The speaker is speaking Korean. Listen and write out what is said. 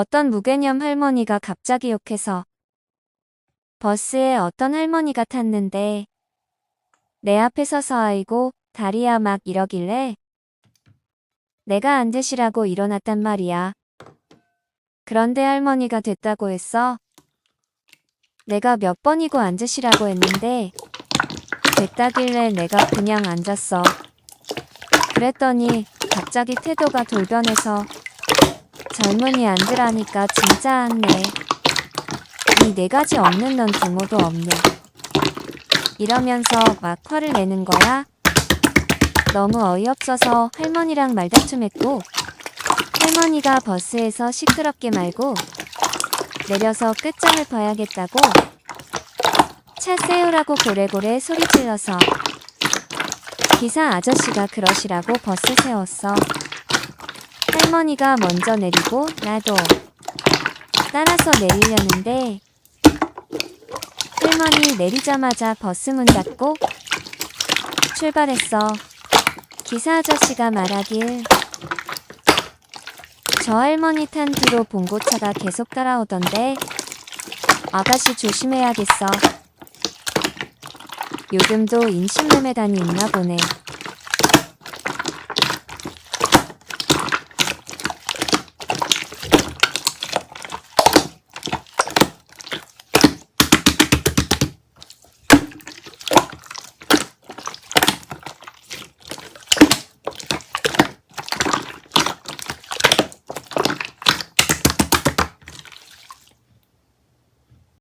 어떤 무개념 할머니가 갑자기 욕해서 버스에 어떤 할머니가 탔는데 내 앞에 서서 아이고 다리야 막 이러길래 내가 앉으시라고 일어났단 말이야. 그런데 할머니가 됐다고 했어. 내가 몇 번이고 앉으시라고 했는데 됐다길래 내가 그냥 앉았어. 그랬더니 갑자기 태도가 돌변해서 젊은이 앉으라니까 진짜 앉네. 이 네 가지 없는 넌 부모도 없네. 이러면서 막 화를 내는 거야. 너무 어이없어서 할머니랑 말다툼했고 할머니가 버스에서 시끄럽게 말고 내려서 끝장을 봐야겠다고 차 세우라고 고래고래 소리 질러서 기사 아저씨가 그러시라고 버스 세웠어. 할머니가 먼저 내리고 나도 따라서 내리려는데 할머니 내리자마자 버스 문 닫고 출발했어. 기사 아저씨가 말하길 저 할머니 탄 뒤로 봉고차가 계속 따라오던데 아가씨 조심해야겠어. 요즘도 인신매매단이 있나 보네.